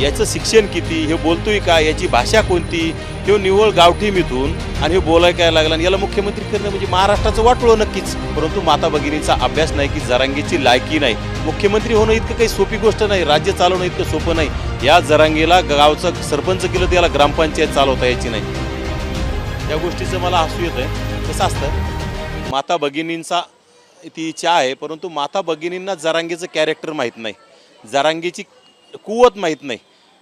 याचं शिक्षण किती? हे बोलतोय का? याची भाषा कोणती? हे निव्वळ गावठी मिथून आणि हे बोलाय काय लागला? आणि याला मुख्यमंत्री करणं म्हणजे महाराष्ट्राचं वाटलं नक्कीच. परंतु माता भगिनीचा अभ्यास नाही की जरांगीची लायकी नाही. मुख्यमंत्री होणं इतकं काही सोपी गोष्ट नाही. राज्य चालवणं इतकं सोपं नाही. या जरांगीला गावचं सरपंच केलं तर याला ग्रामपंचायत चालवता यायची नाही. या गोष्टीचं मला हसू येतं आहे कसं असतं? माता भगिनींचा ती इच्छा आहे परंतु माता भगिनींना जरांगीचं कॅरेक्टर माहीत नाही. जरांगीची कुवत माहीत नाही.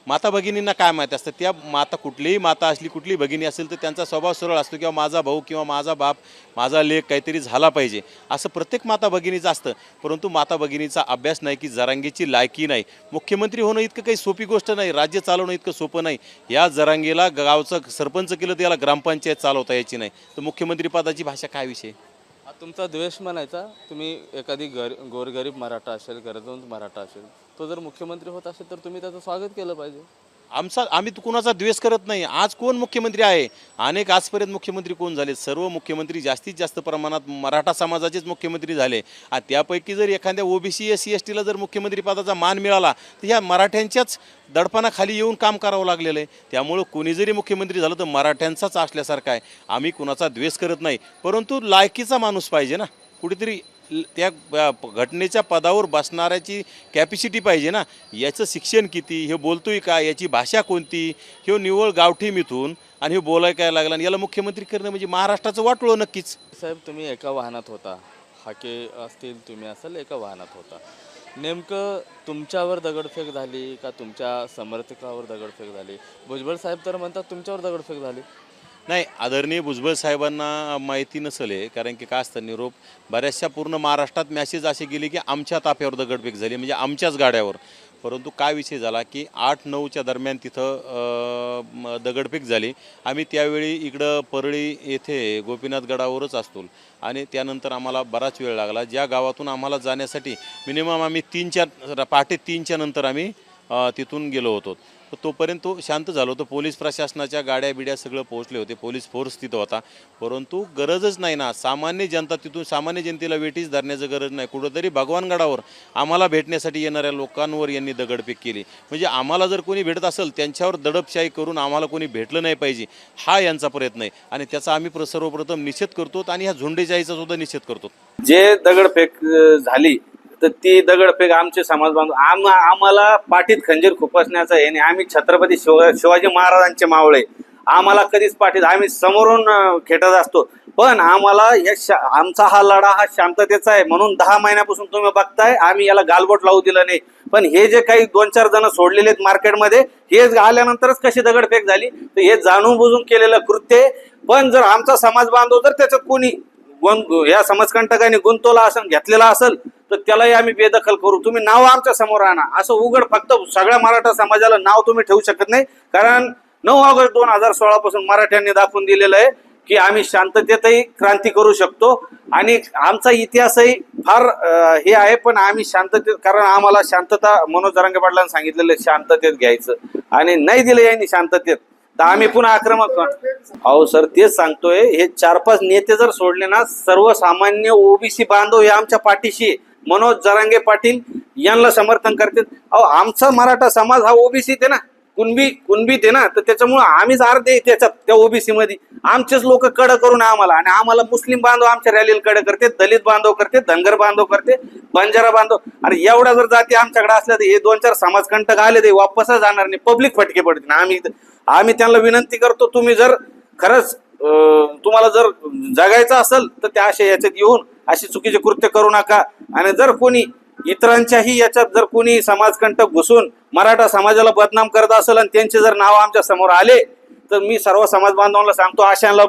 माता भगिनींना काय माहीत असतं? त्या माता कुठलीही माता असली कुठलीही भगिनी असेल तर त्यांचा स्वभाव सरळ असतो किंवा माझा भाऊ किंवा माझा बाप माझा लेख काहीतरी झाला पाहिजे. असं प्रत्येक माता भगिनीचं असतं. परंतु माता भगिनीचा अभ्यास नाही की जरांगीची लायकी नाही. मुख्यमंत्री होणं इतकं काही सोपी गोष्ट नाही. राज्य चालवणं इतकं सोपं नाही. या जरांगीला गावचं सरपंच केलं तर याला ग्रामपंचायत चालवता यायची नाही. तर मुख्यमंत्रीपदाची भाषा काय विषय? तुमचा द्वेष म्हणायचा. तुम्ही एखादी गर गोरगरीब मराठा असेल गरजवंत मराठा असेल तो जर मुख्यमंत्री होत असेल तर तुम्ही त्याचं स्वागत केलं पाहिजे. आमचा आम्ही कुणाचा द्वेष करत नाही. आज कोण मुख्यमंत्री आहे? अनेक आजपर्यंत मुख्यमंत्री कोण झाले? सर्व मुख्यमंत्री जास्तीत जास्त प्रमाणात मराठा समाजाचेच मुख्यमंत्री झाले. आणि त्यापैकी जर एखाद्या ओबीसी एस सी एस टीला जर मुख्यमंत्रीपदाचा मान मिळाला तर ह्या मराठ्यांच्याच दडपणाखाली येऊन काम करावं लागलेलं आहे. त्यामुळं कोणी जरी मुख्यमंत्री झालं तर मराठ्यांचाच असल्यासारखा आहे. आम्ही कुणाचा द्वेष करत नाही. परंतु लायकीचा माणूस पाहिजे ना. कुठेतरी त्या घटनेच्या पदावर बसणाऱ्याची कॅपॅसिटी पाहिजे ना. याचं शिक्षण किती? हे बोलतोय का? याची भाषा कोणती? हे निव्वळ गावठी मिथून आणि हे बोलाय काय लागला आणि याला मुख्यमंत्री करणं म्हणजे महाराष्ट्राचं वाटलो नक्कीच. साहेब तुम्ही एका वाहनात होता. हाके असतील तुम्ही असाल एका वाहनात होता. नेमकं तुमच्यावर दगडफेक झाली का तुमच्या समर्थकावर दगडफेक झाली? भुजबळ साहेब तर म्हणतात तुमच्यावर दगडफेक झाली. नाही आदरणीय भुजबळ साहेबांना माहिती नसेल हे, कारण की काय असतं निरोप बऱ्याचशा पूर्ण महाराष्ट्रात मॅसेज असे गेले की आमच्या ताफ्यावर दगडफेक झाली म्हणजे आमच्याच गाड्यावर. परंतु काय विषय झाला की आठ नऊच्या दरम्यान तिथं दगडफेक झाली. आम्ही त्यावेळी इकडं परळी येथे गोपीनाथ गडावरच असतो. आणि त्यानंतर आम्हाला बराच वेळ लागला. ज्या गावातून आम्हाला जाण्यासाठी मिनिमम आम्ही तीनच्या पहाटे तीनच्या नंतर आम्ही तिथून गेलो होतो. तोपर्यंत तो शांत झालो होतो. पोलीस प्रशासनाच्या गाड्या बिड्या सगळं पोहोचले होते. पोलीस फोर्स तिथं होता. परंतु गरजच नाही ना. सामान्य जनता तिथून सामान्य जनतेला वेटीच धरण्याचं गरज नाही. कुठंतरी भगवानगडावर आम्हाला भेटण्यासाठी येणाऱ्या लोकांवर यांनी दगडफेक केली. म्हणजे आम्हाला जर कोणी भेटत असेल त्यांच्यावर दडपशाही करून आम्हाला कोणी भेटलं नाही पाहिजे हा यांचा प्रयत्न आहे. आणि त्याचा आम्ही सर्वप्रथम निषेध करतो आणि ह्या झुंडेशाहीचा सुद्धा निषेध करतो. जे दगडफेक झाली तर ती दगडफेक आमचे समाज बांधव आम आम्हाला पाठीत खंजीर खुपसण्याचं आहे आणि आम्ही छत्रपती शिव शिवाजी महाराजांचे मावळे. आम्हाला कधीच पाठीत आम्ही समोरून खेटत असतो. पण आम्हाला या आमचा हा लढा हा शांततेचा आहे. म्हणून दहा महिन्यापासून तुम्ही बघताय आम्ही याला गालबोट लावू दिलं नाही. पण हे जे काही दोन चार जण सोडलेले आहेत मार्केटमध्ये हे आल्यानंतरच कशी दगडफेक झाली? तर हे जाणून बुजून केलेलं कृत्य आहे. पण जर आमचा समाज बांधव जर त्याच्यात कोणी गुण या समाजकंटकाने गुंतवला असेल घेतलेला असेल तर त्यालाही आम्ही बेदखल करू. तुम्ही नाव आमच्यासमोर आणा. असं उघड फक्त सगळ्या मराठा समाजाला नाव तुम्ही ठेवू शकत नाही. कारण नऊ ऑगस्ट दोन हजार सोळा पासून मराठ्यांनी दाखवून दिलेलं आहे की आम्ही शांततेतही क्रांती करू शकतो. आणि आमचा इतिहासही फार हे आहे पण आम्ही शांततेत कारण आम्हाला शांतता मनोज जरांगे पाटलांनी सांगितलेलं आहे शांततेत घ्यायचं. आणि नाही दिलं यांनी शांततेत. तर आम्ही पुन्हा आक्रमक अहो सर तेच सांगतोय हे चार पाच नेते जर सोडले ना सर्वसामान्य ओबीसी बांधव हे आमच्या पाठीशी मनोज जरांगे पाटील यांना समर्थन करतात अहो आमचा मराठा समाज हा ओबीसी आहे ना. कुणबी कुणबीत आहे ना. तर त्याच्यामुळे आम्हीच अर्धे आहे त्याच्यात त्या ओबीसी मध्ये आमचेच लोक कडं करून आम्हाला. आणि आम्हाला मुस्लिम बांधव आमच्या रॅलीला कडे करते दलित बांधव करते धनगर बांधव करते बंजारा बांधव. आणि एवढ्या जर जाती आमच्याकडे असल्या तर हे दोन चार समाजकंटक आले ते वापसच जाणार नाही. पब्लिक फटके पडतील. आम्ही आम्ही त्यांना विनंती करतो तुम्ही जर खरंच तुम्हाला जर जगायचं असेल तर त्या अशा याच्यात येऊन अशी चुकीचे कृत्य करू नका. आणि जर कोणी इतरांच्याही याच्यात जर कोणी समाजकंटक घुसून मराठा समाजाला बदनाम करत असेल आणि त्यांचे जर नाव आमच्यासमोर आले तर मी सर्व समाज बांधवांना सांगतो अशाला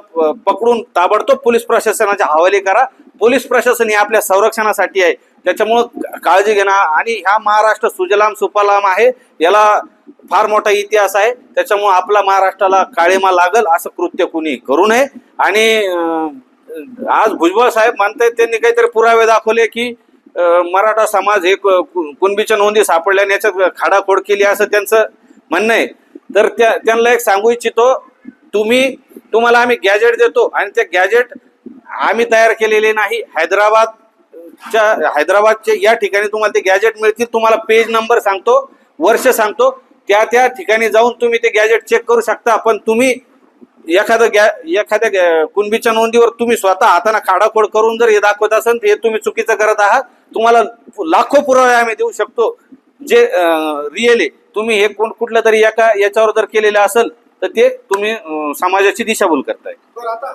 पकडून ताबडतोब पोलीस प्रशासनाच्या हवाले करा. पोलीस प्रशासन हे आपल्या संरक्षणासाठी आहे. त्याच्यामुळं काळजी घेणं आणि ह्या महाराष्ट्र सुजलाम सुपालाम आहे याला फार मोठा इतिहास आहे. त्याच्यामुळं आपला महाराष्ट्राला काळेमा लागल असं कृत्य कुणी करू नये. आणि आज भुजबळ साहेब म्हणतायत त्यांनी काहीतरी पुरावे दाखवले की मराठा समाज हे कु- कुणबीच्या नोंदी सापडल्याने याच्यात खाडाखोड केली असं त्यांचं म्हणणं आहे. तर त्या त्यांना एक सांगू इच्छितो तुम्ही तुम्हाला आम्ही गॅजेट देतो आणि ते गॅजेट आम्ही तयार केलेले नाही. हैदराबाद हैदराबादच्या हैदराबादचे या ठिकाणी तुम्हाला ते गॅजेट मिळतील. तुम्हाला पेज नंबर सांगतो वर्ष सांगतो. त्या त्या ठिकाणी जाऊन तुम्ही ते गॅजेट चेक करू शकता. पण तुम्ही एखादं गॅ एखाद्या कुणबीच्या नोंदीवर तुम्ही स्वतः हाताने खाडाखोड करून जर हे दाखवत असाल तर हे तुम्ही चुकीचं करत आहात. तुम्हाला लाखो पुरावे आम्ही देऊ शकतो. जे रिअल आहे. तुम्ही हे कोण कुठल्या तरी एका याच्यावर जर केलेलं असेल तर ते तुम्ही समाजाची दिशाभूल करताय. आता